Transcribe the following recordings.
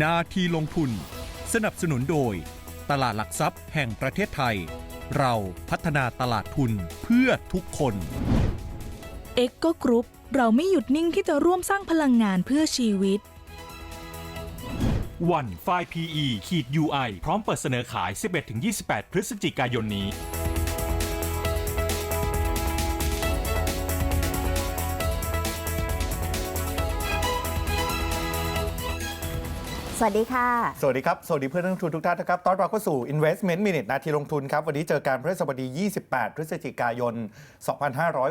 นาทีลงทุน สนับสนุนโดย ตลาดหลักทรัพย์แห่งประเทศไทย เราพัฒนาตลาดทุนเพื่อทุกคน เอ็กโกกรุ๊ปเราไม่หยุดนิ่งที่จะร่วมสร้างพลังงานเพื่อชีวิต วันไฟ PE ขีด UI พร้อมเปิดเสนอขาย 11-28 พฤศจิกายนนี้ วัสดีค่ะ สวัสดีครับ สวัสดีเพื่อนนักลงทุนทุกท่านนะครับ ต้อนรับเข้าสู่ Investment Minute นาทีลงทุนครับ วันนี้เจอกันพฤหัสบดี 28 พฤศจิกายน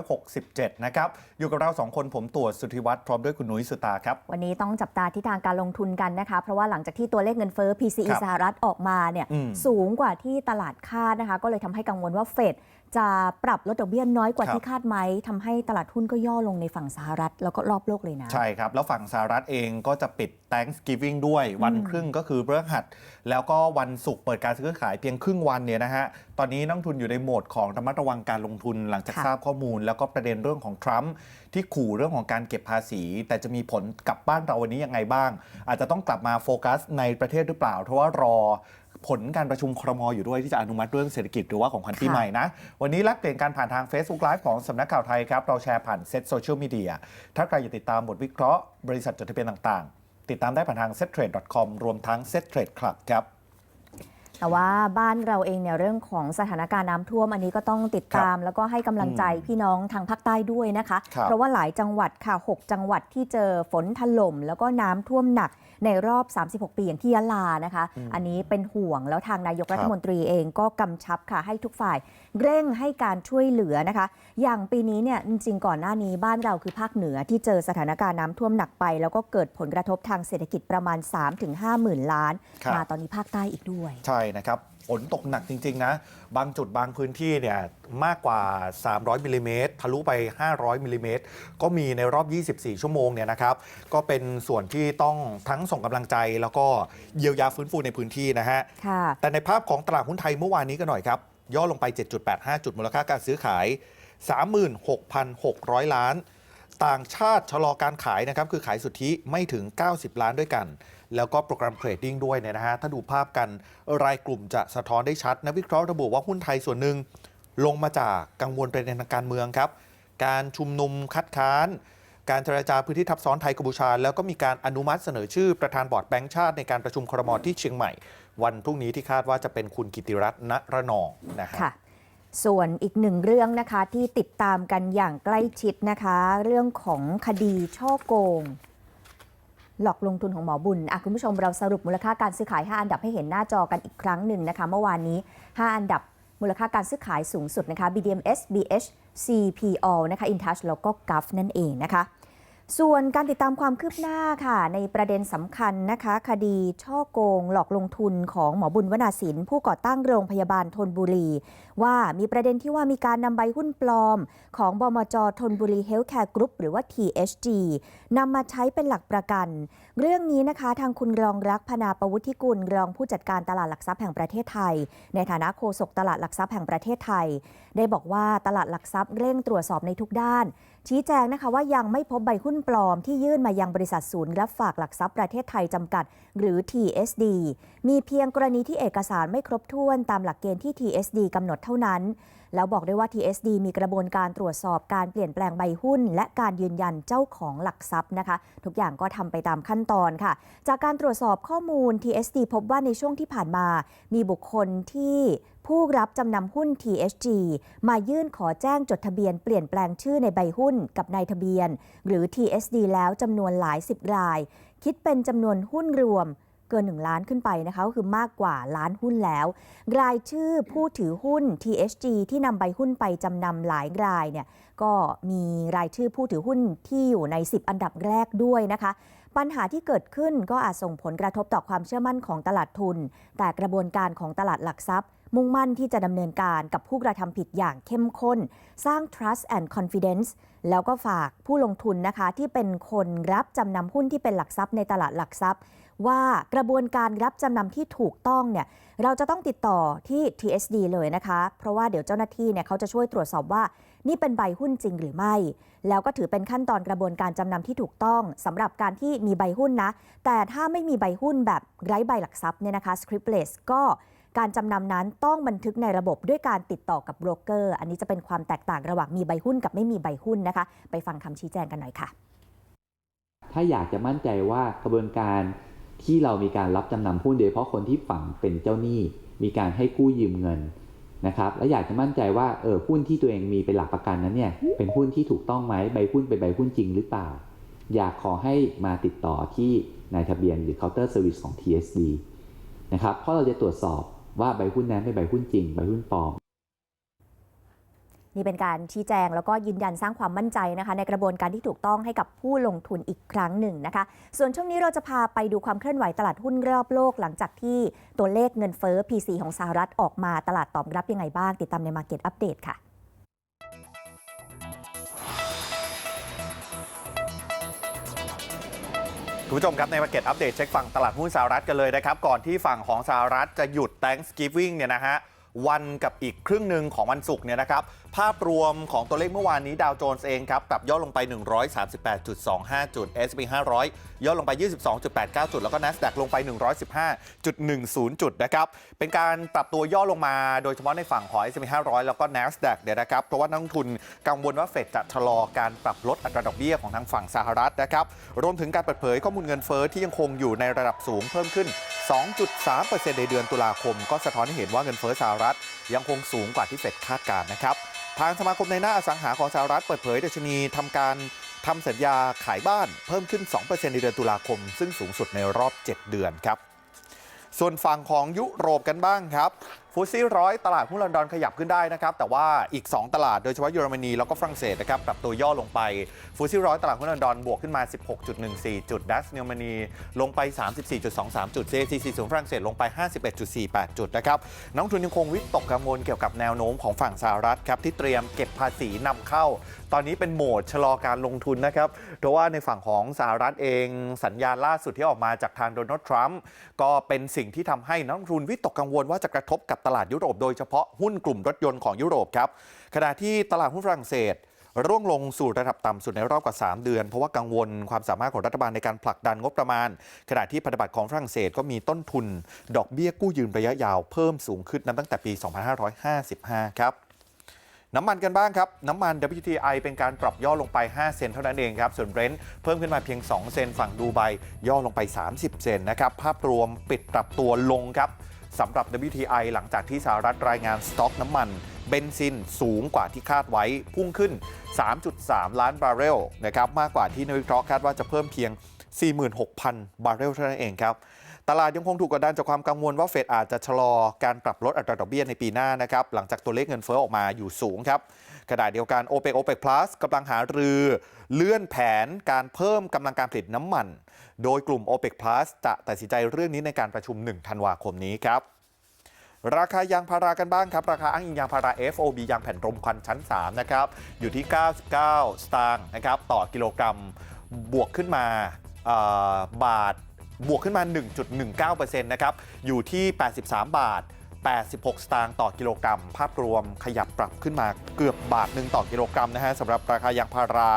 2567 นะครับ อยู่กับเรา 2 คนผมตัวสุทธิวัฒน์พร้อมด้วยคุณนุ้ยสุตาครับ วันนี้ต้องจับตาที่ทางการลงทุนกันนะคะ เพราะว่าหลังจากที่ตัวเลขเงินเฟ้อ PCE ครับสหรัฐออกมาเนี่ยอืมสูงกว่าที่ตลาดคาดนะคะ ก็เลยทำให้กังวลว่าเฟด จะปรับลดดอกเบี้ยน้อยกว่าครับที่คาดไหมทำให้ตลาดหุ้นก็ย่อลงในฝั่งสหรัฐ แล้วก็รอบโลกเลยนะ ใช่ครับ แล้วฝั่งสหรัฐเองก็จะปิด Thanksgiving ด้วยวันครึ่งก็คือพฤหัสแล้วก็วันศุกร์เปิดการซื้อขายเพียงครึ่งวันเนี่ยนะฮะ ตอนนี้นักลงทุนอยู่ในโหมดของระมัดระวังการลงทุนหลังจากค่ะทราบข้อมูล แล้วก็ประเด็นเรื่องของทรัมป์ที่ขู่เรื่องของการเก็บภาษี แต่จะมีผลกับบ้านเราวันนี้ยังไงบ้าง อาจจะต้องกลับมาโฟกัสในประเทศหรือเปล่า เพราะว่ารอ ผลการประชุมครมอยู่ด้วยที่จะอนุมัติเรื่องเศรษฐกิจหรือว่าของขวัญปีค่ะใหม่นะ วันนี้แลกเปลี่ยนการผ่านทาง Facebook Live ของสำนักข่าวไทยครับ เราแชร์ผ่านเซ็ตโซเชียลมีเดียถ้าใครอยากติดตามบทวิเคราะห์บริษัทจดทะเบียนต่างๆ ติดตามได้ผ่านทาง settrade.com รวมทั้ง settrade club ครับแต่ว่าบ้านเราเองเนี่ยเรื่องของสถานการณ์น้ำท่วมอันนี้ก็ต้องติดตาม แล้วก็ให้กำลังใจพี่น้องทางภาคใต้ด้วยนะคะครับเพราะว่าหลายจังหวัดค่ะ 6 จังหวัดที่เจอฝนถล่มแล้วก็น้ำท่วมหนัก ในรอบ 36 ปีอย่างที่ยะลานะคะ อันนี้เป็นห่วงแล้วทางนายกรัฐมนตรีเองก็กำชับค่ะให้ทุกฝ่าย เร่งให้การช่วยเหลือนะคะ อย่างปีนี้เนี่ยจริงๆก่อนหน้านี้บ้านเราคือภาคเหนือที่เจอสถานการณ์น้ำท่วมหนักไป แล้วก็เกิดผลกระทบทางเศรษฐกิจประมาณ 3-5หมื่นล้านครับมาตอนนี้ภาคใต้อีกด้วย ใช่นะครับ ฝนตกหนักจริง ๆ นะ บางจุดบางพื้นที่เนี่ยมากกว่า 300มิลลิเมตรทะลุไป 500มิลลิเมตรก็มีในรอบ 24 ชั่วโมงเนี่ยนะครับ ก็เป็นส่วนที่ต้องทั้งส่งกำลังใจแล้วก็เยียวยาฟื้นฟูในพื้นที่นะฮะ ค่ะ แต่ในภาพของตลาดหุ้นไทยเมื่อวานนี้กันหน่อยครับ ย่อลงไป 7.85 จุดมูลค่าการซื้อขาย 36,600 ล้าน ต่างชาติชะลอการขายนะครับ คือขายสุทธิไม่ถึง 90 ล้านด้วยกัน แล้วก็โปรแกรมเทรดดิ้งด้วยเนี่ยนะฮะถ้าดูภาพกันรายกลุ่มจะสะท้อนได้ชัดนักวิเคราะห์ระบุว่าหุ้นไทยส่วนหนึ่งลงมาจากกังวลประเด็นทางการเมืองครับ การชุมนุมคัดค้าน การเจรจาพื้นที่ทับซ้อนไทยกัมพูชา แล้วก็มีการอนุมัติเสนอชื่อประธานบอร์ดแบงก์ชาติในการประชุมครมที่เชียงใหม่ วันพรุ่งนี้ที่คาดว่าจะเป็นคุณกิติรัตน์ณระนองนะค่ะส่วนอีกหนึ่งเรื่องนะคะที่ติดตามกันอย่างใกล้ชิดนะคะ เรื่องของคดีช่อโกง หลอกลงทุนของหมอบุญคุณผู้ชมเราสรุปมูลค่าการซื้อขาย 5 อันดับให้เห็นหน้าจอกันอีกครั้งหนึ่งนะคะเมื่อวานนี้ 5 อันดับมูลค่าการซื้อขายสูงสุดนะคะ BDMs BH CPO นะคะ InTouch แล้วก็ GUF นั่นเองนะคะ ส่วนการติดตามความคืบหน้าค่ะ ในประเด็นสำคัญนะคะ คดีช่อโกงหลอกลงทุนของหมอบุญวนาสินผู้ก่อตั้งโรงพยาบาลทนบุรี ว่ามีประเด็นที่ว่ามีการนำใบหุ้นปลอม ของบมจทนบุรีเฮลท์แคร์กรุ๊ปหรือว่า THG นำมาใช้เป็นหลักประกัน เรื่องนี้นะคะ ทางคุณรองรักพนาประวุฒิกุลรองผู้จัดการตลาดหลักทรัพย์แห่งประเทศไทย ในฐานะโฆษกตลาดหลักทรัพย์แห่งประเทศไทย ได้บอกว่าตลาดหลักทรัพย์เร่งตรวจสอบในทุกด้านชี้แจงนะคะว่ายังไม่พบใบหุ้นปลอมที่ยื่นมายังบริษัทศูนย์รับฝากหลักทรัพย์ประเทศไทยจำกัด หรือ TSD มีเพียงกรณีที่เอกสารไม่ครบถ้วนตามหลักเกณฑ์ที่ TSD กำหนดเท่านั้น แล้วบอกได้ว่า TSD มีกระบวนการตรวจสอบการเปลี่ยนแปลงใบหุ้น และการยืนยันเจ้าของหลักทรัพย์นะคะ ทุกอย่างก็ทำไปตามขั้นตอนค่ะ จากการตรวจสอบข้อมูล TSD พบว่าในช่วงที่ผ่านมา มีบุคคลที่ ผู้รับจำนำหุ้น TSG มายื่นขอแจ้งจดทะเบียนเปลี่ยนแปลงชื่อในใบหุ้นกับนายทะเบียน หรือ TSD แล้วจำนวนหลายสิบราย คิดเป็นจำนวนหุ้นรวมเกิน 1 ล้านขึ้นไปนะคะก็คือมากกว่าล้านหุ้นแล้ว รายชื่อผู้ถือหุ้น THG ที่นำใบหุ้นไปจำนำหลายรายเนี่ยก็มีรายชื่อผู้ถือหุ้นที่อยู่ใน 10 อันดับแรกด้วยนะคะปัญหาที่เกิดขึ้นก็อาจส่งผลกระทบต่อความเชื่อมั่นของตลาดทุน แต่กระบวนการของตลาดหลักทรัพย์ มุ่งมั่นที่จะดำเนินการกับผู้กระทำผิดอย่างเข้มข้น สร้าง trust and confidence แล้วก็ฝากผู้ลงทุนนะคะที่เป็นคนรับจำนำหุ้นที่เป็นหลักทรัพย์ในตลาดหลักทรัพย์ ว่ากระบวนการรับจำนำที่ถูกต้องเนี่ยเราจะต้องติดต่อที่ TSD เลยนะคะ เพราะว่าเดี๋ยวเจ้าหน้าที่เนี่ยเขาจะช่วยตรวจสอบว่านี่เป็นใบหุ้นจริงหรือไม่ แล้วก็ถือเป็นขั้นตอนกระบวนการจำนำที่ถูกต้องสำหรับการที่มีใบหุ้นนะ แต่ถ้าไม่มีใบหุ้นแบบไร้ใบหลักทรัพย์เนี่ยนะคะ scriptless ก็ การจำนำนั้นต้องบันทึกในระบบด้วยการติดต่อกับโบรกเกอร์ อันนี้จะเป็นความแตกต่างระหว่างมีใบหุ้นกับไม่มีใบหุ้นนะคะ ไปฟังคำชี้แจงกันหน่อยค่ะ ถ้าอยากจะมั่นใจว่ากระบวนการที่เรามีการรับจำนำหุ้นโดยเฉพาะคนที่ฝังเป็นเจ้าหนี้ มีการให้กู้ยืมเงินนะครับและอยากจะมั่นใจว่าเออหุ้นที่ตัวเองมีเป็นหลักประกันนั้นเนี่ยเป็นหุ้นที่ถูกต้องไหมใบหุ้นเป็นใบหุ้นจริงหรือเปล่า อยากขอให้มาติดต่อที่นายทะเบียนหรือ counter service ของ TSD นะครับเพราะเราจะตรวจสอบ ว่าใบหุ้นนั้นเป็นใบหุ้นจริงใบหุ้นปลอมนี่เป็นการชี้แจงแล้วก็ยืนยันสร้างความมั่นใจนะคะ ในกระบวนการที่ถูกต้องให้กับผู้ลงทุนอีกครั้งหนึ่งนะคะ ส่วนช่วงนี้เราจะพาไปดูความเคลื่อนไหวตลาดหุ้นรอบโลกหลังจากที่ตัวเลขเงินเฟ้อ PC ของสหรัฐออกมาตลาดตอบรับยังไงบ้าง ติดตามใน Market Update ค่ะ คุณผู้ชมครับในมาเก็ตอัปเดตเช็คฝั่งตลาดหุ้นสหรัฐกันเลยนะครับ ก่อนที่ฝั่งของสหรัฐจะหยุด Thanksgiving เนี่ยนะฮะวันกับอีกครึ่งหนึ่งของวันศุกร์เนี่ยนะครับ ภาพรวมของตัวเลขเมื่อวานนี้ดาวโจนส์เองครับปรับย่อลงไป 138.25 จุด S&P 500 ย่อลงไป 22.89 จุด แล้วก็ NASDAQ ลงไป 115.10 จุดนะครับ เป็นการปรับตัวย่อลงมาโดยเฉพาะในฝั่งของ S&P 500 แล้วก็ NASDAQ เนี่ยนะครับ เพราะว่านักลงทุนกังวลว่าเฟดจะชะลอการปรับลดอัตราดอกเบี้ยของทางฝั่งสหรัฐนะครับ รวมถึงการเปิดเผยข้อมูลเงินเฟ้อที่ยังคงอยู่ในระดับสูงเพิ่มขึ้น 2.3%ในเดือนตุลาคม ก็สะท้อนให้เห็นว่าเงินเฟ้อสหรัฐยังคงสูงกว่าที่เฟดคาดการณ์นะครับ ทางสมาคมในหน้าอสังหาของสหรัฐเปิดเผยดัชนีทำการทำสัญญาขายบ้านเพิ่มขึ้น 2%ในเดือนตุลาคม ซึ่งสูงสุดในรอบ 7 เดือนครับ ส่วนฝั่งของยุโรปกันบ้างครับฟูซี่ร้อยตลาดหุ้นลอนดอนขยับขึ้นได้นะครับแต่ว่าอีก 2 ตลาดโดยเฉพาะเยอรมนีแล้วก็ฝรั่งเศสนะครับปรับตัวย่อลงไปฟูซี่ร้อยตลาดหุ้นลอนดอนบวกขึ้นมา 16.14 จุดดัชเยอรมนีลงไป 34.23 จุด CAC 40ฝรั่งเศสลงไป 51.48 จุดนะครับนักลงทุนยังคงวิตกกังวลเกี่ยวกับแนวโน้มของฝั่งสหรัฐครับที่เตรียมเก็บภาษีนำเข้า ตอนนี้เป็นโหมดชะลอการลงทุนนะครับเพราะว่าในฝั่งของสหรัฐเองสัญญาณล่าสุดที่ออกมาจากทางโดนัลด์ทรัมป์ก็เป็นสิ่งที่ทำให้นักทุนวิตกกังวลว่าจะกระทบกับตลาดยุโรปโดยเฉพาะหุ้นกลุ่มรถยนต์ของยุโรปครับขณะที่ตลาดหุ้นฝรั่งเศส ร่วงลงสู่ระดับต่ำสุดในรอบกว่า 3 เดือน เพราะว่ากังวลความสามารถของรัฐบาลในการผลักดันงบประมาณ ขณะที่พันธบัตรของฝรั่งเศสก็มีต้นทุน ดอกเบี้ยกู้ยืมระยะยาวเพิ่มสูงขึ้นนับตั้งแต่ปี 2555 ครับน้ำมันกันบ้างครับ น้ำมัน WTI เป็นการปรับย่อลงไป 5 เซนเท่านั้นเองครับ ส่วนเบรนท์เพิ่มขึ้นมาเพียง 2 เซนฝั่งดูไบย่อลงไป 30 เซนนะครับ ภาพรวมปิดปรับตัวลงครับ สำหรับ WTI หลังจากที่สหรัฐรายงานสต็อกน้ำมันเบนซินสูงกว่าที่คาดไว้พุ่งขึ้น 3.3 ล้านบาร์เรลนะครับมากกว่าที่นักวิเคราะห์คาดว่าจะเพิ่มเพียง 46,000 บาร์เรลเท่านั้นเองครับตลาดยังคงถูกกดดันจากความกังวลว่าเฟดอาจจะชะลอการปรับลดอัตราดอกเบี้ยในปีหน้านะครับหลังจากตัวเลขเงินเฟ้อออกมาอยู่สูงครับขณะเดียวกัน o p e c OPEC Plus กำลังหารือ เลื่อนแผนการเพิ่มกำลังการผลิตน้ำมัน โดยกลุ่ม OPEC Plus จะตัดสินใจเรื่องนี้ในการประชุม 1 ธันวาคมนี้ครับราคายางพารากันบ้างครับ ราคาอ้างอิงยางพารา FOB ยางแผ่นรมควันชั้น 3 นะครับ อยู่ที่ 99 สตางค์นะครับ ต่อกิโลกรัมบวกขึ้นมาบาทบวกขึ้นมา 1.19%นะครับ อยู่ที่ 83 บาท 86 สตางค์ต่อกิโลกรัม ภาพรวมขยับปรับขึ้นมาเกือบบาทหนึ่งต่อกิโลกรัมนะฮะสำหรับราคายางพารา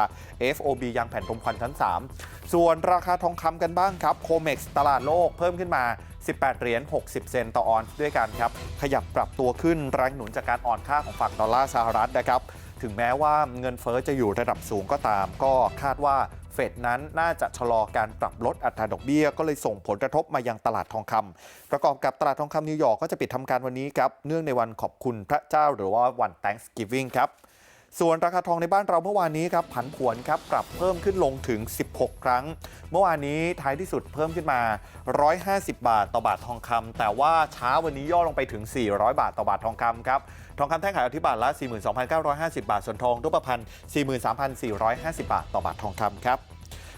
FOB ยางแผ่นรมควันชั้น 3 ส่วนราคาทองคำกันบ้างครับโคเม็กซ์ตลาดโลกเพิ่มขึ้นมา 18 เหรียญ 60 เซนต์ต่อออนซ์ด้วยกันครับ ขยับปรับตัวขึ้นแรงหนุนจากการอ่อนค่าของฝั่งดอลลาร์สหรัฐนะครับ ถึงแม้ว่าเงินเฟอ้อจะอยู่ระดับสูงก็ตาม ก็คาดว่า เฟดนั้นน่าจะชะลอการปรับลดอัตราดอกเบี้ย ก็เลยส่งผลกระทบมายังตลาดทองคำประกอบกับตลาดทองคำนิวยอร์กก็จะปิดทำการวันนี้ครับ เนื่องในวันขอบคุณพระเจ้าหรือว่าวัน Thanksgiving ครับ ส่วนราคาทองในบ้านเราเมื่อวานนี้ครับผันผวนครับปรับเพิ่มขึ้นลงถึง 16 ครั้ง เมื่อวานนี้ท้ายที่สุดเพิ่มขึ้นมา 150 บาทต่อบาททองคำแต่ว่าเช้าวันนี้ย่อลงไปถึง 400 บาทต่อบาททองคำครับทองคำแท่งขายอยู่ที่บาทละ 42,950 บาท ส่วนทองรูปพรรณ43,450 บาทต่อบาททองคำครับ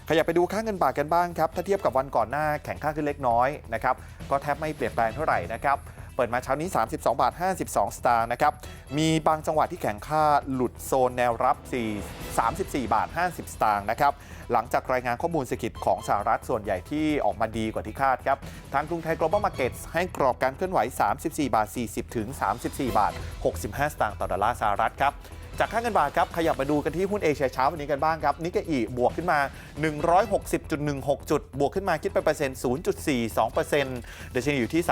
ขยับไปดูค่าเงินบาทกันบ้างครับ ถ้าเทียบกับวันก่อนหน้าแข็งค่าขึ้นเล็กน้อยนะครับ ก็แทบไม่เปลี่ยนแปลงเท่าไหร่นะครับ เปิดมาเช้านี้ 32 บาท 52 สตางค์นะครับ มีบางจังหวะที่แข็งค่าหลุดโซนแนวรับ 4 34 บาท 50 สตางค์นะครับ หลังจากรายงานข้อมูลเศรษฐกิจของสหรัฐส่วนใหญ่ที่ออกมาดีกว่าที่คาดครับ ทางกรุงไทย global market ให้กรอบการเคลื่อนไหว 34 บาท 40 ถึง 34 บาท 65 สตางค์ต่อดอลลาร์สหรัฐครับ จากค่าเงินบาทครับขยับมาดูกันที่หุ้นเอเชียเช้าวันนี้กันบ้างครับนิกเกอีบวกขึ้นมา 160.16 จุด บวกขึ้นมาคิดเป็นเปอร์เซ็นต์ 0.42%ดัชนีอยู่ที่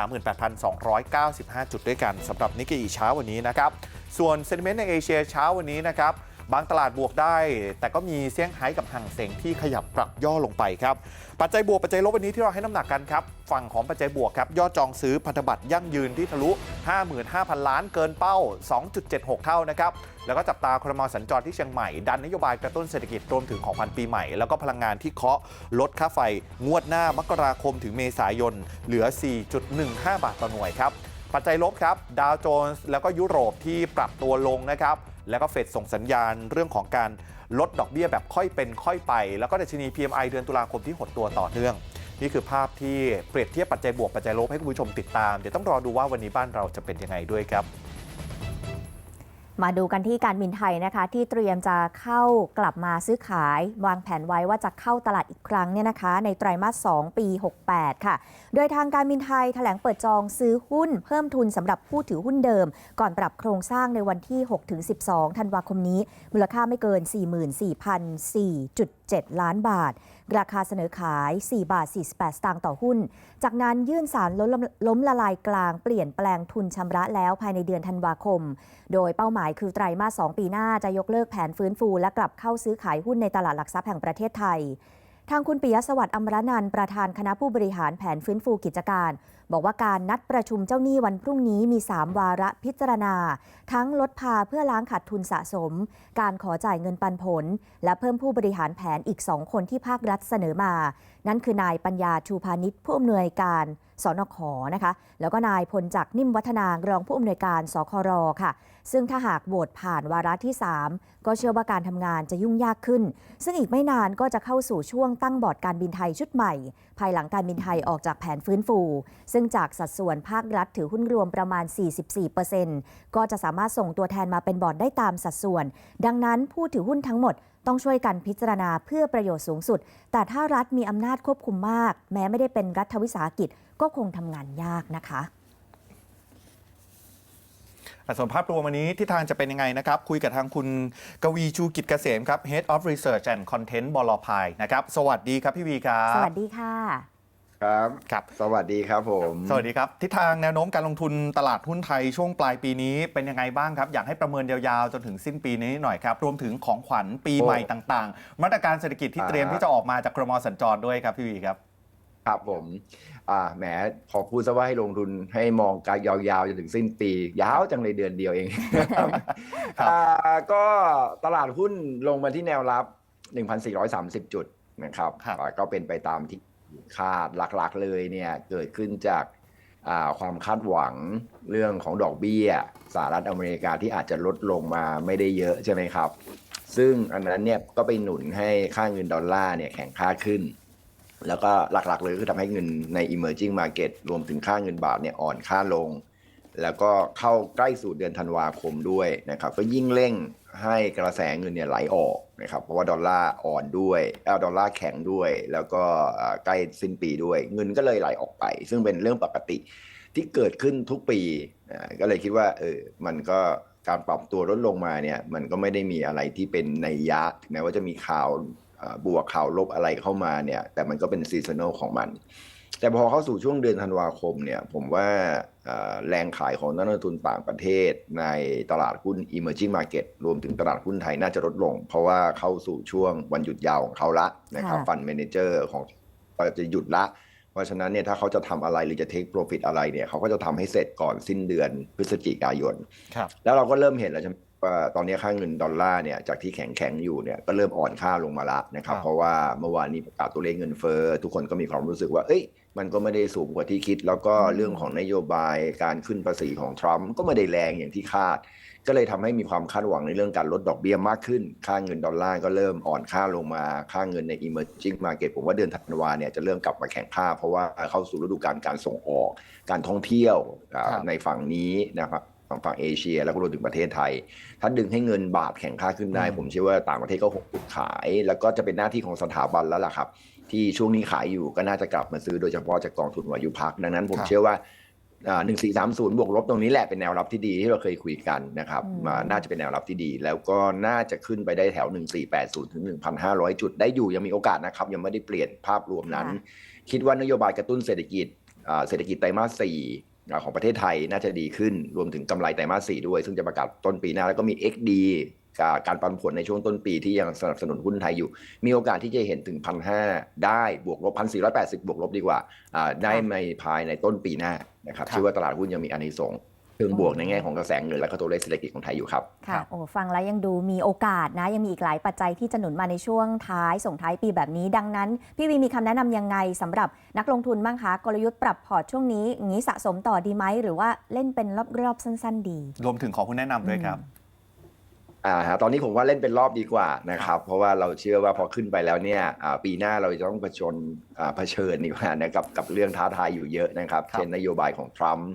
38,295 จุดด้วยกันสำหรับนิกเกอีเช้าวันนี้นะครับส่วนเซนิเมนต์ในเอเชียเช้าวันนี้นะครับ บางตลาดบวกได้ แต่ก็มีเซี่ยงไฮ้กับห่างเสงที่ขยับปรับย่อลงไปครับ ปัจจัยบวกปัจจัยลบวันนี้ที่เราให้น้ำหนักกันครับ ฝั่งของปัจจัยบวกครับ ยอดจองซื้อพันธบัตรยั่งยืนที่ทะลุ 55,000 ล้านเกินเป้า 2.76 เท่านะครับ แล้วก็จับตาครมสัญจรที่เชียงใหม่ ดันนโยบายกระตุ้นเศรษฐกิจรวมถึงของพันปีใหม่ แล้วก็พลังงานที่เคาะลดค่าไฟงวดหน้ามกราคมถึงเมษายนเหลือ 4.15 บาทต่อหน่วยครับปัจจัยลบครับดาวโจนส์แล้วก็ยุโรปที่ปรับตัวลงนะครับ แล้วก็เฟดส่งสัญญาณเรื่องของการลดดอกเบี้ยแบบค่อยเป็นค่อยไป แล้วก็ดัชนี PMI เดือนตุลาคมที่หดตัวต่อเนื่อง นี่คือภาพที่เปรียบเทียบปัจจัยบวกปัจจัยลบให้คุณผู้ชมติดตาม เดี๋ยวต้องรอดูว่าวันนี้บ้านเราจะเป็นยังไงด้วยครับมาดูกันที่การบินไทยนะคะ ที่เตรียมจะเข้ากลับมาซื้อขายวางแผนไว้ว่าจะเข้าตลาดอีกครั้งเนี่ยนะคะ ในไตรมาส 2 ปี 68 ค่ะ โดยทางการบินไทยแถลงเปิดจองซื้อหุ้นเพิ่มทุนสำหรับผู้ถือหุ้นเดิม ก่อนปรับโครงสร้างในวันที่ 6-12 ธันวาคมนี้ มูลค่าไม่เกิน 44,004.7 ล้านบาท ราคาเสนอขาย 4 บาท 48 สตางค์ต่อหุ้น จากนั้นยื่นสารล้มล้มละลายกลางเปลี่ยนแปลงทุนชำระแล้วภายในเดือนธันวาคม โดยเป้าหมายคือไตรมาส 2 ปีหน้าจะยกเลิกแผนฟื้นฟู และกลับเข้าซื้อขายหุ้นในตลาดหลักทรัพย์แห่งประเทศไทย ทางคุณปิยสวัสดิ์อมรนันประธานคณะผู้บริหารแผนฟื้นฟูกิจการบอกว่าการนัดประชุมเจ้าหนี้วันพรุ่งนี้มี 3 วาระพิจารณา ทั้งลดพาเพื่อล้างขาดทุนสะสม การขอจ่ายเงินปันผล และเพิ่มผู้บริหารแผนอีก 2 คนที่ภาครัฐเสนอมา นั่นคือนายปัญญาชูพานิชผู้อำนวยการสนขนะคะ แล้วก็นายพลจักรนิ่มวัฒนารองผู้อำนวยการสครค่ะ ซึ่งถ้าหากโหวตผ่านวาระที่ 3 ก็เชื่อว่าการทำงานจะยุ่งยากขึ้น ซึ่งอีกไม่นานก็จะเข้าสู่ช่วงตั้งบอร์ดการบินไทยชุดใหม่ ภายหลังการบินไทยออกจากแผนฟื้นฟูซึ่งจากสัดส่วนภาครัฐถือหุ้นรวมประมาณ 44%ก็จะสามารถส่งตัวแทนมาเป็นบอร์ดได้ตามสัดส่วน ดังนั้นผู้ถือหุ้นทั้งหมดต้องช่วยกันพิจารณาเพื่อประโยชน์สูงสุด แต่ถ้ารัฐมีอำนาจควบคุมมาก แม้ไม่ได้เป็นรัฐวิสาหกิจก็คงทำงานยากนะคะอะส่วนภาพรวมวันนี้ที่ทางจะเป็นยังไงนะครับ คุยกับทางคุณกวีชูกิจเกษมครับ Head of Research and Content บลพายนะครับ สวัสดีครับพี่วีครับ สวัสดีค่ะ ครับ ครับ สวัสดีครับผม สวัสดีครับ ทิศทางแนวโน้มการลงทุนตลาดหุ้นไทยช่วงปลายปีนี้เป็นยังไงบ้างครับ อยากให้ประเมินยาวๆ จนถึงสิ้นปีนี้หน่อยครับ รวมถึงของขวัญปีใหม่ต่างๆ มาตรการเศรษฐกิจที่เตรียมที่จะออกมาจากครมสัญจรด้วยครับพี่วีครับ ครับผม อ่า แหมพอพูดซะว่าให้ลงทุนให้มองการยาวๆจนถึงสิ้นปี ยาวจังเลยเดือนเดียวเองครับอ่าก็ตลาดหุ้นลงมาที่แนวรับ 1,430 จุดนะครับครับอ่าก็เป็นไปตามที่ คาดหลักๆเลยเนี่ยเกิดขึ้นจากาความคาดหวังเรื่องของดอกเบี้ยสหรัฐอเมริกาที่อาจจะลดลงมาไม่ได้เยอะใช่ไหมครับ ซึ่งอันนั้นเนี่ยก็ไปหนุนให้ค่าเงินดอลลาร์เนี่ยแข็งค่าขึ้น แล้วก็หลักๆเลยคือทำให้เงินใน emerging market รวมถึงค่าเงินบาทเนี่ยอ่อนค่าลง แล้วก็เข้าใกล้สู่เดือนธันวาคมด้วยนะครับ ก็ยิ่งเร่งให้กระแสเงินเนี่ยไหลออก นะครับเพราะว่าดอลลาร์อ่อนด้วยเออดอลลาร์แข็งด้วย แล้วก็ใกล้สิ้นปีด้วย เงินก็เลยไหลออกไป ซึ่งเป็นเรื่องปกติที่เกิดขึ้นทุกปีก็เลยคิดว่าเออมันก็การปรับตัวลดลงมาเนี่ยมันก็ไม่ได้มีอะไรที่เป็นในยะถึงแม้ว่าจะมีข่าวบวกข่าวลบอะไรเข้ามาเนี่ยแต่มันก็เป็นซีซันอลของมัน แต่พอเข้าสู่ช่วงเดือนธันวาคมเนี่ย ผมว่าเอ่อแรงขายของนักลงทุนต่างประเทศในตลาดหุ้น emerging market รวมถึงตลาดหุ้นไทยน่าจะลดลง เพราะว่าเข้าสู่ช่วงวันหยุดยาวของเขาละนะครับค่ะฟันเมนเจอร์ของก็จะหยุดละ เพราะฉะนั้นเนี่ยถ้าเขาจะทำอะไรหรือจะ take profit อะไรเนี่ยเขาก็จะทำให้เสร็จก่อนสิ้นเดือนพฤศจิกายนครับแล้วเราก็เริ่มเห็นแล้วใช่ไหมว่าตอนนี้ค่าเงินดอลลาร์เนี่ยจากที่แข็งแข็งๆอยู่เนี่ยก็เริ่มอ่อนค่าลงมาละนะครับครับ เพราะว่าเมื่อวานนี้ประกาศตัวเลขเงินเฟ้อทุกคนก็มีความรู้สึกว่าเอ้ย มันก็ไม่ได้สูงกว่าที่คิด แล้วก็เรื่องของนโยบายการขึ้นภาษีของทรัมป์ก็ไม่ได้แรงอย่างที่คาด ก็เลยทำให้มีความคาดหวังในเรื่องการลดดอกเบี้ยมากขึ้น ค่าเงินดอลลาร์ก็เริ่มอ่อนค่าลงมา ค่าเงินใน emerging market ผมว่าเดือนธันวาเนี่ยจะเริ่มกลับมาแข็งค่า เพราะว่าเข้าสู่ฤดูกาลการส่งออก การท่องเที่ยวอ่าครับในฝั่งนี้นะครับฝั่งฝั่งเอเชีย แล้วก็รวมถึงประเทศไทย ถ้าดึงให้เงินบาทแข็งค่าขึ้นได้อืมผมเชื่อว่าต่างประเทศก็คงขาย แล้วก็จะเป็นหน้าที่ของสถาบันแล้วล่ะครับ ที่ช่วงนี้ขายอยู่ก็น่าจะกลับมาซื้อโดยเฉพาะจากกองทุนวายุพักดังนั้นผมครับเชื่อว่าหนึ่งสี่สามศูนย์บวกลบตรงนี้แหละเป็นแนวรับที่ดีที่เราเคยคุยกันนะครับอืมมาน่าจะเป็นแนวรับที่ดี แล้วก็น่าจะขึ้นไปได้แถว1480ถึง1,500จุดได้อยู่ยังมีโอกาสนะครับยังไม่ได้เปลี่ยนภาพรวมนั้น คิดว่านโยบายกระตุ้นเศรษฐกิจอ่าเศรษฐกิจไตรมาสสี่อ่าของประเทศไทยน่าจะดีขึ้นรวมถึงกำไรไตรมาสสี่ด้วย ซึ่งจะประกาศต้นปีหน้าแล้วก็มี XD กับการปันผลในช่วงต้นปีที่ยังสนับสนุนหุ้นไทยอยู่ มีโอกาสที่จะเห็นถึงพันห้าได้บวกลบพันสี่ร้อยแปดสิบบวกลบดีกว่าอ่าได้ในภายในต้นปีหน้านะครับครับชื่อว่าตลาดหุ้นยังมีอานิสงส์เชิงบวกในแง่ของกระแสเงินและก็ตัวเลขเศรษฐกิจของไทยอยู่ครับ ค่ะ โอ้ ฟังแล้วยังดูมีโอกาสนะ ยังมีอีกหลายปัจจัยที่จะหนุนมาในช่วงท้ายส่งท้ายปีแบบนี้ ดังนั้น พี่วีมีคำแนะนำยังไงสำหรับนักลงทุนบ้างคะ กลยุทธ์ปรับพอร์ตช่วงนี้อย่างนี้สะสมต่อดีไหม หรือว่าเล่นเป็นรอบๆสั้น ๆ ดี รวมถึงขอคุณแนะนำด้วยครับ อ่าฮะตอนนี้ผมว่าเล่นเป็นรอบดีกว่านะครับ เพราะว่าเราเชื่อว่าพอขึ้นไปแล้วเนี่ยอ่าปีหน้าเราจะต้องเผชิญอ่าเผชิญดีกว่านะกับกับเรื่องท้าทายอยู่เยอะนะครับครับ เช่นนโยบายของทรัมป์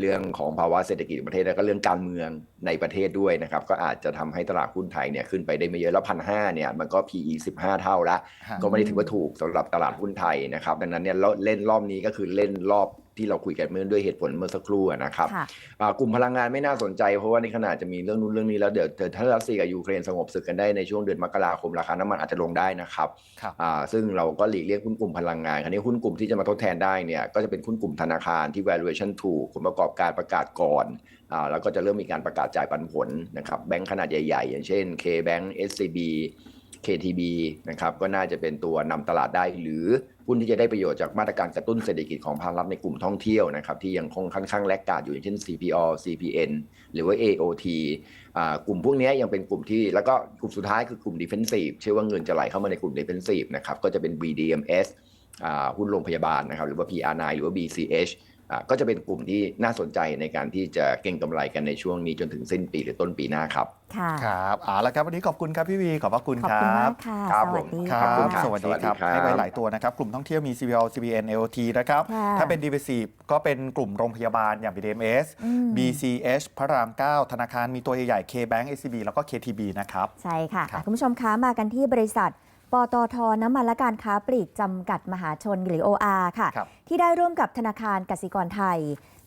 เรื่องของภาวะเศรษฐกิจของประเทศแล้วก็เรื่องการเมือง ในประเทศด้วยนะครับ ก็อาจจะทำให้ตลาดหุ้นไทยเนี่ยขึ้นไปได้ไม่เยอะแล้วพันห้าเนี่ยมันก็ PE 15 เท่าละฮะก็ไม่ได้ถือว่าถูกสำหรับตลาดหุ้นไทยนะครับ ดังนั้นเนี่ยเราเล่นรอบนี้ก็คือเล่นรอบที่เราคุยกันเมื่อด้วยเหตุผลเมื่อสักครู่อะนะครับค่ะอ่ากลุ่มพลังงานไม่น่าสนใจเพราะว่าในขณะจะมีเรื่องนู้นเรื่องนี้แล้วเดี๋ยวเดี๋ยวถ้ารัสเซียกับยูเครนสงบศึกกันได้ในช่วงเดือนมกราคมราคาน้ำมันอาจจะลงได้นะครับครับอ่าซึ่งเราก็หลีกเลี่ยงหุ้นกลุ่มพลังงานคราวนี้หุ้นกลุ่มที่จะมาทดแทนได้เนี่ยก็จะเป็นหุ้นกลุ่มธนาคารที่ valuation ถูกผลประกอบการประกาศก่อนอ่าแล้วก็จะเริ่มมีการประกาศจ่ายปันผลนะครับแบงก์ขนาดใหญ่ๆ อย่างเช่น K-Bank SCB KTB นะครับก็น่าจะเป็นตัวนำตลาดได้ หรือหุ้นที่จะได้ประโยชน์จากมาตรการกระตุ้นเศรษฐกิจของภาครัฐในกลุ่มท่องเที่ยวนะครับที่ยังคงค่อนข้างแลกขาดอยู่อย่างเช่น CPO CPN หรือว่า AOT อ่ากลุ่มพวกนี้ยังเป็นกลุ่มที่ แล้วก็กลุ่มสุดท้ายคือกลุ่ม defensive เชื่อว่าเงินจะไหลเข้ามาในกลุ่ม defensive นะครับก็จะเป็น BDMs อ่าหุ้นโรงพยาบาลนะครับหรือว่า PR9 หรือว่า BCH อ่า ก็จะเป็นกลุ่มที่น่าสนใจในการที่จะเก็งกำไรกันในช่วงนี้จนถึงสิ้นปีหรือต้นปีหน้าครับ ค่ะ ครับเอาละครับวันนี้ขอบคุณครับพี่วี ขอบพระคุณขอบคคุณรัมาบกค่ะครับสวัสดีผมคค่ะรับขอบคุณครับสวัสดีครับสวัสดีครับให้ไว้หลายตัวนะครับ กลุ่มท่องเที่ยวมี CBL CBN AOT นะครับค่ะถ้าเป็น Defensive ก็เป็นกลุ่มโรงพยาบาลอย่าง BDMS อืม BCH พระราม 9 ธนาคารมีตัวใหญ่ๆ KBank SCB แล้วก็ KTB นะครับ ใช่ค่ะครับคุณผู้ชมคะมากันที่บริษัท ปตทน้ำมันและการค้าปลีกจำกัดมหาชนหรือ OR ค่ะครับที่ได้ร่วมกับธนาคารกสิกรไทย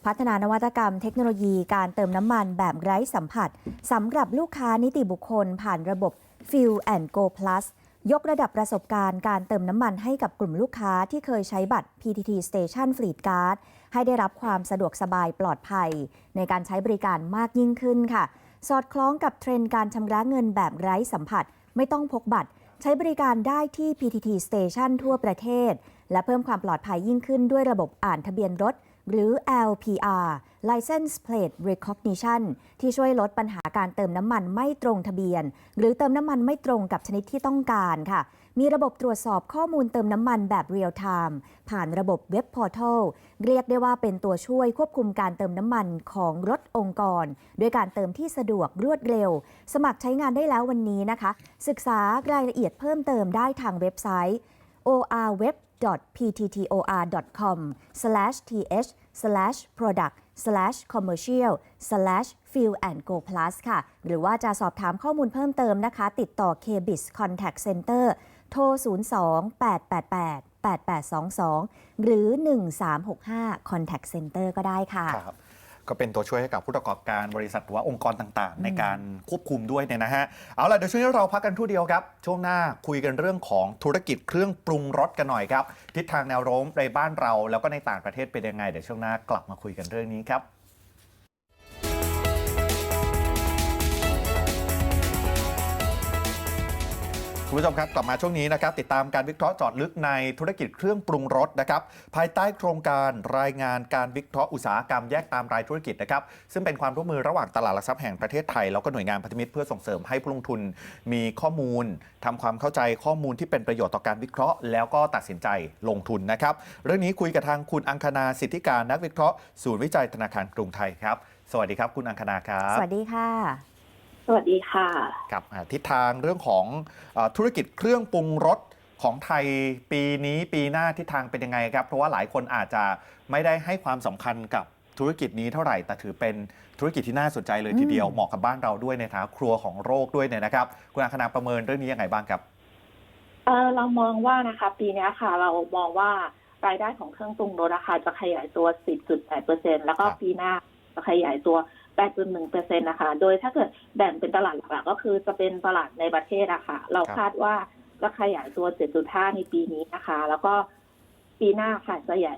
พัฒนานวัตกรรมเทคโนโลยีการเติมน้ำมันแบบไร้สัมผัสสำหรับลูกค้านิติบุคคลผ่านระบบ Fuel and Go Plus ยกระดับประสบการณ์การเติมน้ำมันให้กับกลุ่มลูกค้าที่เคยใช้บัตร PTT Station Fleet Card ให้ได้รับความสะดวกสบายปลอดภัย ในการใช้บริการมากยิ่งขึ้นค่ะ สอดคล้องกับเทรนด์การชำระเงินแบบไร้สัมผัส ไม่ต้องพกบัตร ใช้บริการได้ที่ PTT Station ทั่วประเทศ และเพิ่มความปลอดภัยยิ่งขึ้นด้วยระบบอ่านทะเบียนรถ หรือ LPR License Plate Recognition ที่ช่วยลดปัญหาการเติมน้ำมันไม่ตรงทะเบียน หรือเติมน้ำมันไม่ตรงกับชนิดที่ต้องการค่ะ มีระบบตรวจสอบข้อมูลเติมน้ำมันแบบเรียลไทม์ผ่านระบบเว็บพอร์ทัลเรียกได้ว่าเป็นตัวช่วยควบคุมการเติมน้ำมันของรถองค์กร ด้วยการเติมที่สะดวกรวดเร็ว สมัครใช้งานได้แล้ววันนี้นะคะ ศึกษารายละเอียดเพิ่มเติมได้ทางเว็บไซต์ orweb pttor.com/th/product go plus ค่ะ หรือว่าจะสอบถามข้อมูลเพิ่มเติมนะคะ ติดต่อ KBIS Contact Center โทร 02-888-8822 หรือ 1365 Contact Center ก็ได้ค่ะครับ ก็เป็นตัวช่วยให้กับผู้ประกอบการบริษัทหรือว่าองค์กรต่างๆ ในการควบคุมด้วยเนี่ยนะฮะเอาล่ะเดี๋ยวช่วงนี้เราพักกันทู่เดียวครับ ช่วงหน้าคุยกันเรื่องของธุรกิจเครื่องปรุงรสกันหน่อยครับทิศทางแนวโน้มในบ้านเราแล้วก็ในต่างประเทศเป็นยังไงเดี๋ยวช่วงหน้ากลับมาคุยกันเรื่องนี้ครับ คุณผู้ชมครับกลับมาช่วงนี้นะครับติดตามการวิเคราะห์จอดลึกในธุรกิจเครื่องปรุงรสนะครับภายใต้โครงการรายงานการวิเคราะห์อุตสาหกรรมแยกตามรายธุรกิจนะครับซึ่งเป็นความร่วมมือระหว่างตลาดหลักทรัพย์แห่งประเทศไทย แล้วก็หน่วยงานพันธมิตรเพื่อส่งเสริมให้ผู้ลงทุน มีข้อมูลทำความเข้าใจข้อมูลที่เป็นประโยชน์ต่อการวิเคราะห์ แล้วก็ตัดสินใจลงทุนนะครับเรื่องนี้คุยกับทางคุณอังคณาสิทธิการนักวิเคราะห์ศูนย์วิจัยธนาคารกรุงไทยครับสวัสดีครับ คุณอังคณาครับสวัสดีค่ะ สวัสดีค่ะครับอ่าทิศทางเรื่องของเออธุรกิจเครื่องปรุงรสของไทยปีนี้ปีหน้าทิศทางเป็นยังไงครับ เพราะว่าหลายคนอาจจะไม่ได้ให้ความสำคัญกับธุรกิจนี้เท่าไหร่ แต่ถือเป็นธุรกิจที่น่าสนใจเลยทีเดียวอืมเหมาะกับบ้านเราด้วยในฐานะครัวของโรคด้วยเนี่ยนะครับ คุณอาคณาประเมินเรื่องนี้ยังไงบ้างครับเออเรามองว่านะคะปีเนี้ยค่ะ เรามองว่ารายได้ของเครื่องปรุงรสราคาจะขยายตัว 10.8%แล้วก็ครับปีหน้าจะขยายตัว 8.1%นะคะ โดยถ้าเกิดแบ่งเป็นตลาดหลักๆก็คือจะเป็นตลาดในประเทศอะค่ะ เราคาดว่าจะขยายตัว 7.5 ในปีนี้นะคะ แล้วก็ปีหน้าค่ะจะใหญ่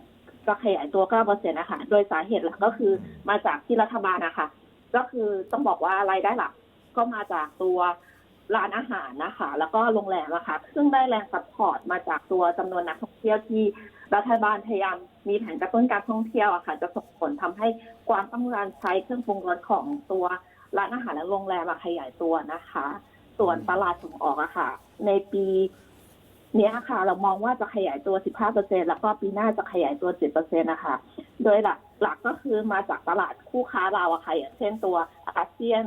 จะขยายตัว 9%นะคะ โดยสาเหตุหลักก็คือมาจากที่รัฐบาลนะคะ ก็คือต้องบอกว่ารายได้หลักก็มาจากตัวร้านอาหารนะคะ แล้วก็โรงแรมนะคะ ซึ่งได้แรงซัพพอร์ตมาจากตัวจำนวนนักท่องเที่ยวที่ รัฐบาลพยายามมีแผนกระตุ้นการท่องเที่ยวอะค่ะ จะส่งผลทำให้ความต้องการใช้เครื่องปรุงรสของตัวร้านอาหารและโรงแรมอะขยายตัวนะคะ ส่วนตลาดส่งออกอะค่ะ ในปีนี้ค่ะ เรามองว่าจะขยายตัว 15%แล้วก็ปีหน้าจะขยายตัว 7%นะคะ โดยหลักหลักก็คือมาจากตลาดคู่ค้าเราอะค่ะอย่างเช่นตัวอาเซียน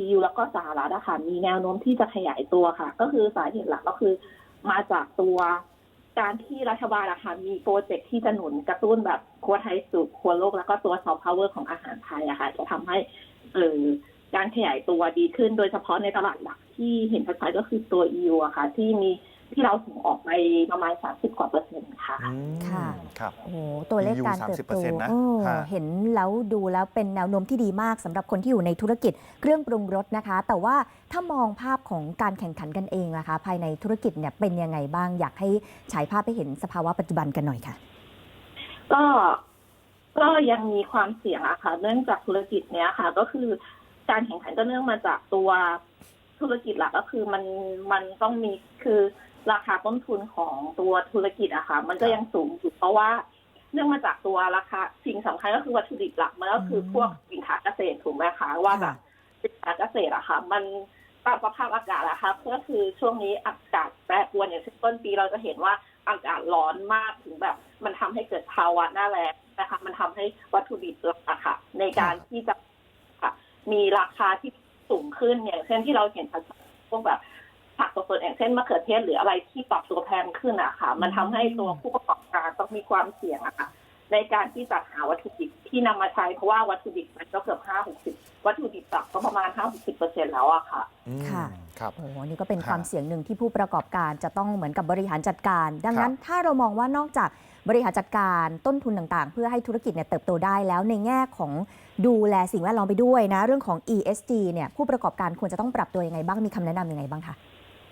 EU แล้วก็สหรัฐอะค่ะมีแนวโน้มที่จะขยายตัวค่ะ ก็คือสาเหตุหลักก็คือมาจากตัว การที่รัฐบาลอะค่ะมีโปรเจกต์ที่จะหนุนกระตุ้นแบบครัวไทยสู่ครัวโลกแล้วก็ตัวซอฟต์พาวเวอร์ของอาหารไทยอะค่ะจะทำให้เออการขยายตัวดีขึ้นโดยเฉพาะในตลาดหลักที่เห็นชัดๆก็คือตัว EU อะค่ะที่มี ที่เราส่งออกไปประมาณ 30 กว่าเปอร์เซ็นต์ค่ะ อืมค่ะ ครับ โอ้โหตัวเลข EU การเติบโต30%นะเออฮะเห็นแล้วดูแล้วเป็นแนวโน้มที่ดีมากสำหรับคนที่อยู่ในธุรกิจเครื่องปรุงรสนะคะ แต่ว่าถ้ามองภาพของการแข่งขันกันเองนะคะ ภายในธุรกิจเนี่ยเป็นยังไงบ้างอยากให้ฉายภาพไปเห็นสภาวะปัจจุบันกันหน่อยค่ะ ก็ก็ยังมีความเสี่ยงอะค่ะ เนื่องจากธุรกิจเนี้ยค่ะ ก็คือการแข่งขันก็เนื่องมาจากตัวธุรกิจหลักก็คือมันมันต้องมีคือ ราคาต้นทุนของตัวธุรกิจอะค่ะ มันก็ยังสูงอยู่เพราะว่าเนื่องมาจากตัวราคาสิ่งสำคัญก็คือวัตถุดิบหลักมันก็คือพวกสินค้าเกษตรถูกไหมคะว่าแบบสินค้าเกษตรอะค่ะ มันตามสภาพอากาศอะค่ะก็คือช่วงนี้อากาศแปรปรวนอย่างเช่นต้นปีเราจะเห็นว่าอากาศร้อนมากถึงแบบ มันทำให้เกิดภาวะหน้าแล้งนะคะมันทำให้วัตถุดิบหลักอะค่ะ ในการที่จะมีราคาที่สูงขึ้นอย่างเช่นที่เราเห็นพวกแบบ ผักสดๆอย่างเช่นมะเขือเทศหรืออะไรที่ปรับตัวแพงขึ้นอะค่ะ มันทำให้ตัวผู้ประกอบการต้องมีความเสี่ยงอะค่ะ ในการที่จะหาวัตถุดิบที่นำมาใช้เพราะว่าวัตถุดิบมันก็เกือบห้าหกสิบวัตถุดิบหลักก็ประมาณห้าหกสิบเปอร์เซ็นแล้วอะค่ะอืมค่ะครับโอ้โหนี่ก็เป็นฮะความเสี่ยงหนึ่งที่ผู้ประกอบการจะต้องเหมือนกับบริหารจัดการ ดังนั้นครับถ้าเรามองว่านอกจากบริหารจัดการต้นทุนต่างๆ เพื่อให้ธุรกิจเนี่ยเติบโตได้แล้วในแง่ของดูแลสิ่งแวดล้อมไปด้วยนะ เรื่องของ ESG เนี่ยผู้ประกอบการควรจะต้องปรับตัวยังไงบ้างมีคำแนะนำยังไงบ้างคะ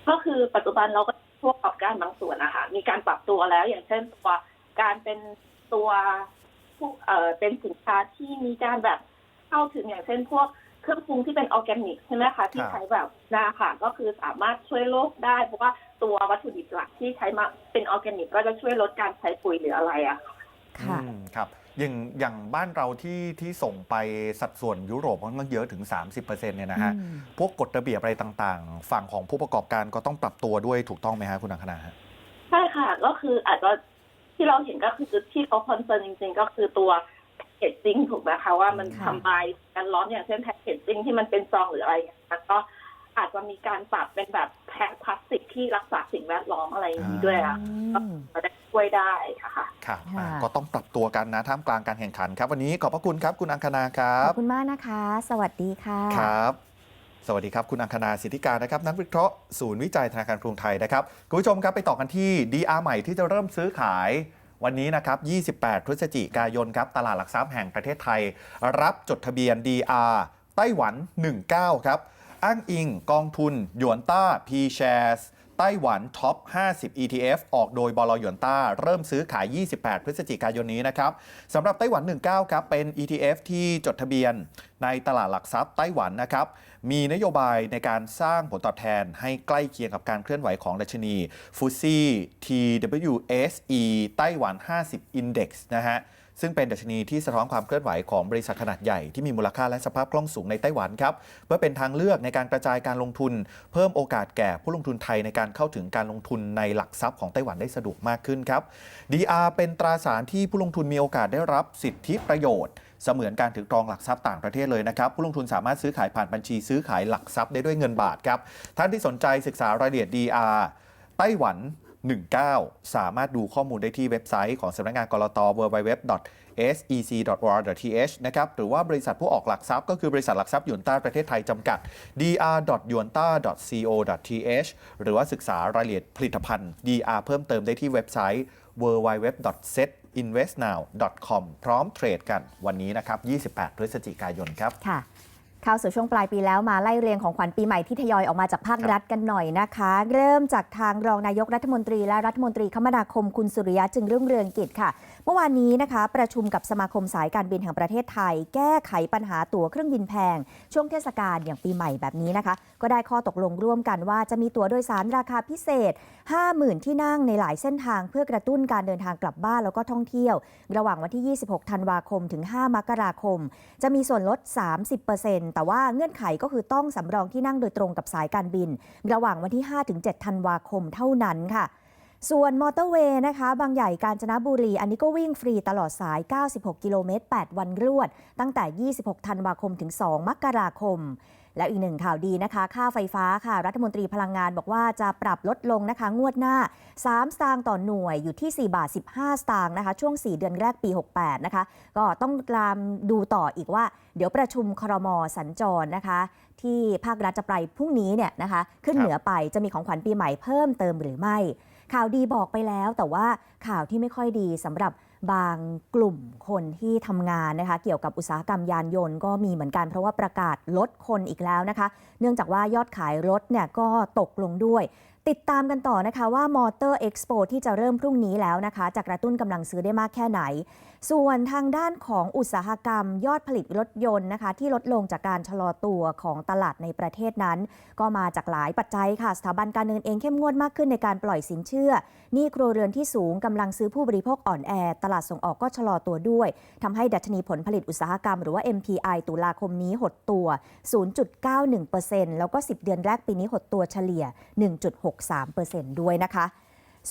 ก็คือปัจจุบันเราก็ผู้ประกอบการบางส่วนนะคะมีการปรับตัวแล้ว อย่างเช่นตัวการเป็นตัวผู้เอ่อเป็นสินค้าที่มีการแบบเข้าถึงอย่างเช่นพวกเครื่องปรุงที่เป็นออร์แกนิกใช่ไหมคะที่ใช้แบบนาค่ะ ก็คือสามารถช่วยโลกได้ เพราะว่าตัววัตถุดิบหลักที่ใช้มาเป็นออร์แกนิกก็จะช่วยลดการใช้ปุ๋ยหรืออะไรอะค่ะค่ะอืมครับ อย่างอย่างบ้านเราที่ที่ส่งไปสัดส่วนยุโรปค่อนข้างเยอะถึง 30%เนี่ยนะฮะอืมพวกกฎระเบียบอะไรต่างๆ ฝั่งของผู้ประกอบการก็ต้องปรับตัวด้วยถูกต้องไหมฮะคุณอังคณาฮะใช่ค่ะ ก็คืออาจจะที่เราเห็นก็คือที่เขาคอนเซิร์นจริง ๆ ก็คือตัวแพคเกจจิ้งถูกไหมคะว่ามันค่ะทำลายการร้อนอย่างเช่นแพคเกจจิ้งที่มันเป็นซองหรืออะไรอย่างเงี้ยก็ อาจจะมีการปรับเป็นแบบแพ็คพลาสติกที่รักษาสิ่งแวดล้อมอะไรอย่างนี้ด้วยอะอืมก็จะช่วยได้ค่ะครับค่ะอ่าก็ต้องปรับตัวกันนะท่ามกลางการแข่งขันครับ วันนี้ขอบพระคุณครับคุณอังคณาครัขบอบคุณมากนะคะ สวัสดีค่ะครับสวัสดีครับ คุณอังคณาสิทธิการนะครับนักวิเคราะห์ศูนย์วิจัยธนาคารกรุงไทยนะครับ คุณผู้ชมครับไปต่อกันที่ DR ใหม่ที่จะเริ่มซื้อขายวันนี้นะครับ 28 พฤศจิกายนครับตลาดหลักทรัพย์แห่งประเทศไทย รับจดทะเบียน DR ไต้หวัน 19 ครับ อ้างอิงกองทุน หยวนต้า P Shares ไต้หวันท็อป 50 ETF ออกโดยบลหยวนต้า เริ่มซื้อขาย 28 พฤศจิกายนนี้นะครับสำหรับไต้หวัน 19 ครับ เป็น ETF ที่จดทะเบียนในตลาดหลักทรัพย์ไต้หวันนะครับ มีนโยบายในการสร้างผลตอบแทนให้ใกล้เคียงกับการเคลื่อนไหวของดัชนีฟูซี่ TWSE ไต้หวัน 50 Index นะฮะ ซึ่งเป็นดัชนีที่สะท้อนความเคลื่อนไหวของบริษัทขนาดใหญ่ที่มีมูลค่าและสภาพคล่องสูงในไต้หวันครับเพื่อเป็นทางเลือกในการกระจายการลงทุน เพิ่มโอกาสแก่ผู้ลงทุนไทยในการเข้าถึงการลงทุนในหลักทรัพย์ของไต้หวันได้สะดวกมากขึ้นครับ DR เป็นตราสารที่ผู้ลงทุนมีโอกาสได้รับสิทธิประโยชน์เสมือนการถือครองหลักทรัพย์ต่างประเทศเลยนะครับผู้ลงทุนสามารถซื้อขายผ่านบัญชีซื้อขายหลักทรัพย์ได้ด้วยเงินบาทครับท่านที่สนใจศึกษารายละเอียด DR ไต้หวัน 19 สามารถดูข้อมูลได้ที่เว็บไซต์ของสำนักงานกรต www.sec.or.th นะครับ หรือว่าบริษัทผู้ออกหลักทรัพย์ก็คือบริษัทหลักทรัพย์ยวนต้าประเทศไทยจำกัด dr.yuanta.co.th หรือว่าศึกษารายละเอียดผลิตภัณฑ์ DR เพิ่มเติมได้ที่เว็บไซต์ www.setinvestnow.com พร้อมเทรดกันวันนี้นะครับ 28 พฤศจิกายนครับค่ะ เข้าสู่ช่วงปลายปีแล้วมาไล่เรียงของขวัญปีใหม่ที่ทยอยออกมาจากภาครัฐกันหน่อยนะคะ เริ่มจากทางรองนายกรัฐมนตรีและรัฐมนตรีคมนาคมคุณสุริยะจึงรุ่งเรืองกิจค่ะ มื่อวานนี้นะคะ ประชุมกับสมาคมสายการบินแห่งประเทศไทย แก้ไขปัญหาตั๋วเครื่องบินแพง ช่วงเทศกาลอย่างปีใหม่แบบนี้นะคะ ก็ได้ข้อตกลงร่วมกันว่าจะมีตั๋วโดยสารราคาพิเศษ 50,000 ที่นั่งในหลายเส้นทางเพื่อกระตุ้นการเดินทางกลับบ้านแล้วก็ท่องเที่ยว ระหว่างวันที่ 26 ธันวาคมถึง 5 มกราคม จะมีส่วนลด 30%แต่ว่าเงื่อนไขก็คือต้องสำรองที่นั่งโดยตรงกับสายการบิน ระหว่างวันที่ 5-7 ธันวาคมเท่านั้นค่ะ ส่วนมอเตอร์เวย์นะคะบางใหญ่กาญจนบุรี อันนี้ก็วิ่งฟรีตลอดสาย 96 กิโลเมตร 8 วันรวด ตั้งแต่ 26 ธันวาคมถึง 2 มกราคม และอีกหนึ่งข่าวดีนะคะ ค่าไฟฟ้าค่ะ รัฐมนตรีพลังงานบอกว่าจะปรับลดลงนะคะ งวดหน้า 3 สตางค์ต่อหน่วยอยู่ที่ 4 บาท 15 สตางค์นะคะ ช่วง 4 เดือนแรกปี 68 นะคะ ก็ต้องตามดูต่ออีกว่า เดี๋ยวประชุมครมสัญจรนะคะที่ภาครัฐจะไปพรุ่งนี้เนี่ยนะคะ ขึ้นเหนือไปจะมีของขวัญปีใหม่เพิ่มเติมหรือไม่ ข่าวดีบอกไปแล้ว แต่ว่าข่าวที่ไม่ค่อยดีสำหรับบางกลุ่มคนที่ทำงานนะคะเกี่ยวกับอุตสาหกรรมยานยนต์ก็มีเหมือนกัน เพราะว่าประกาศลดคนอีกแล้วนะคะ เนื่องจากว่ายอดขายรถเนี่ยก็ตกลงด้วย ติดตามกันต่อนะคะว่ามอเตอร์เอ็กซ์โปที่จะเริ่มพรุ่งนี้แล้วนะคะจะกระตุ้นกำลังซื้อได้มากแค่ไหน ส่วนทางด้านของอุตสาหกรรม ยอดผลิตรถยนต์นะคะ ที่ลดลงจากการชะลอตัวของตลาดในประเทศนั้น ก็มาจากหลายปัจจัยค่ะ สถาบันการเงินเองเข้มงวดมากขึ้นในการปล่อยสินเชื่อหนี้ครัวเรือนที่สูงกำลังซื้อผู้บริโภคอ่อนแอ ตลาดส่งออกก็ชะลอตัวด้วยทำให้ดัชนีผลผลิตอุตสาหกรรม หรือว่า MPI ตุลาคมนี้หดตัว 0.91%แล้วก็ 10 เดือนแรกปีนี้หดตัวเฉลี่ย 1.6 1.63%ด้วยนะคะ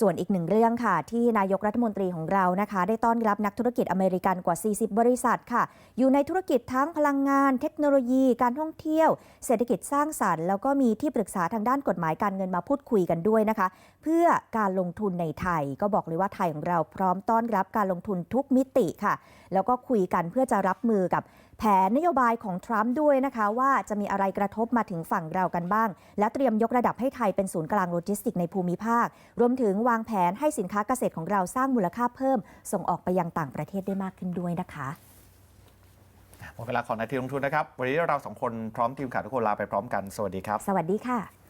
ส่วนอีกหนึ่งเรื่องค่ะ ที่นายกรัฐมนตรีของเรานะคะ ได้ต้อนรับนักธุรกิจอเมริกันกว่า 40 บริษัทค่ะ อยู่ในธุรกิจทั้งพลังงาน เทคโนโลยี การท่องเที่ยว เศรษฐกิจสร้างสรรค์ แล้วก็มีที่ปรึกษาทางด้านกฎหมายการเงินมาพูดคุยกันด้วยนะคะ เพื่อการลงทุนในไทย ก็บอกเลยว่าไทยของเราพร้อมต้อนรับการลงทุนทุกมิติค่ะ แล้วก็คุยกันเพื่อจะรับมือกับ แผนนโยบายของทรัมป์ด้วยนะคะว่าจะมีอะไรกระทบมาถึงฝั่งเรากันบ้าง และเตรียมยกระดับให้ไทยเป็นศูนย์กลางโลจิสติกในภูมิภาค รวมถึงวางแผนให้สินค้าเกษตรของเราสร้างมูลค่าเพิ่ม ส่งออกไปยังต่างประเทศได้มากขึ้นด้วยนะคะหมดเวลาของนาทีลงทุนนะครับ วันนี้เราสองคนพร้อมทีมข่าวทุกคนลาไปพร้อมกัน สวัสดีครับ สวัสดีค่ะ